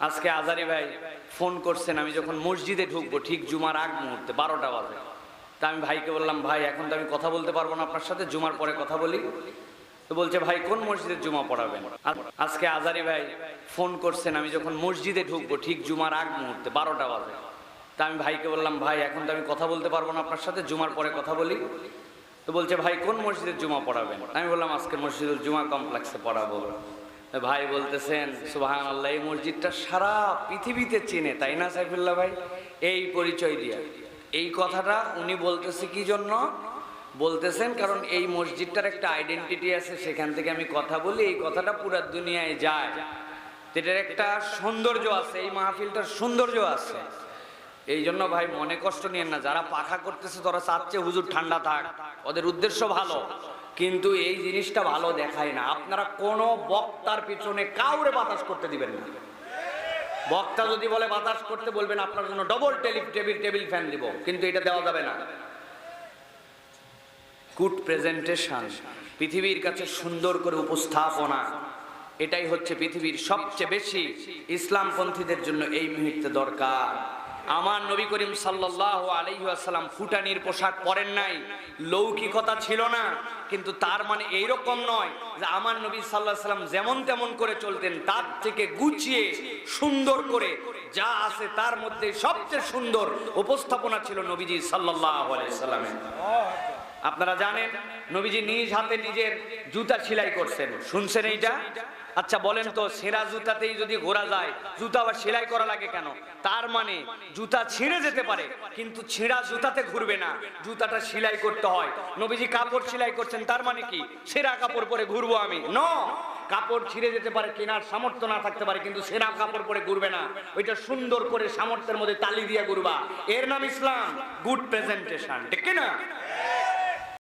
আজকে আজারি ভাই ফোন করছেন, আমি যখন মসজিদে ঢুকবো, ঠিক জুমার আগ মুহূর্তে, বারোটা বাজে। তা আমি ভাইকে বললাম, ভাই, এখন তো আমি কথা বলতে পারব না আপনার সাথে, জুমার পরে কথা বলি। তো বলছে, ভাই, কোন মসজিদে জুমা পড়াবেন? আজকে আজারি ভাই ফোন করছেন, আমি যখন মসজিদে ঢুকবো, ঠিক জুমার আগ মুহূর্তে, বারোটা বাজে। তা আমি ভাইকে বললাম, ভাই, এখন তো আমি কথা বলতে পারব না আপনার সাথে, জুমার পরে কথা বলি। তো বলছে, ভাই, কোন মসজিদের জুমা পড়াবেন? আমি বললাম, আজকে মসজিদুল জুমা কমপ্লেক্সে পড়াবো। ভাই বলতেছেন সুবাহান আল্লাহ এই মসজিদটা সারা পৃথিবীতে চেনে, তাই না সাইফুল্লাহ ভাই? এই পরিচয় দিয়া। এই কথাটা উনি বলতেছে কি জন্য? বলতেছেন কারণ এই মসজিদটার একটা আইডেন্টিটি আছে, সেখান থেকে আমি কথা বলি, এই কথাটা পুরো দুনিয়ায় যায়। এটার একটা সৌন্দর্য আছে, এই মাহফিলটার সৌন্দর্য আছে। এই জন্য ভাই মনে কষ্ট নিয়েন না, যারা পাখা করতেছে, তারা চাচ্ছে হুজুর ঠান্ডা থাক, ওদের উদ্দেশ্য ভালো। কিন্তু এই জিনিসটা ভালো দেখায় না। আপনারা কোনো বক্তার পিছনে কাউরে বাতাস করতে দিবেন না। বক্তা যদি বলে বাতাস করতে বলবেন, আপনার জন্য double tele table table fan দিব, কিন্তু এটা দেওয়া যাবে না। গুড প্রেজেন্টেশন পৃথিবীর কাছে সুন্দর করে উপস্থাপনা, এটাই হচ্ছে পৃথিবীর সবচেয়ে বেশি ইসলামপন্থীদের জন্য এই মুহূর্তে দরকার। আমার নবী করিম সাল্লাহ আলহিহাসাল্লাম ফুটানির পোশাক পরেন নাই। লৌকিকতা ছিল না, কিন্তু তার মানে এইরকম নয় যে আমার নবী সাল্লাহ সাল্লাম যেমন তেমন করে চলতেন, তার থেকে গুছিয়ে, সুন্দর করে যা আছে তার মধ্যে সবচেয়ে সুন্দর উপস্থাপনা ছিল নবীজি সাল্লাহ আলাইসাল্লামের আপনারা জানেন, নবীজি নিজ হাতে নিজের জুতা সেলাই করছেন। শুনছেন এইটা? আচ্ছা বলেন তো, সেরা জুতাতেই যদি ঘোরা যায়, জুতা আবার সেলাই করা লাগে কেন? তার মানে জুতা ছিঁড়ে যেতে পারে, কিন্তু ছেঁড়া জুতাতে ঘুরবে না। জুতাটা সেলাই করতে হয়। নবীজি কাপড় সেলাই করছেন, তার মানে কি? সেরা কাপড় পরে ঘুরবো আমি। ন কাপড় ছিঁড়ে যেতে পারে, কেনার সামর্থ্য না থাকতে পারে, কিন্তু সেরা কাপড় পরে ঘুরবে না। ওইটা সুন্দর করে সামর্থ্যের মধ্যে তালি দিয়ে ঘুরবা। এর নাম ইসলাম। গুড প্রেজেন্টেশন ঠিক না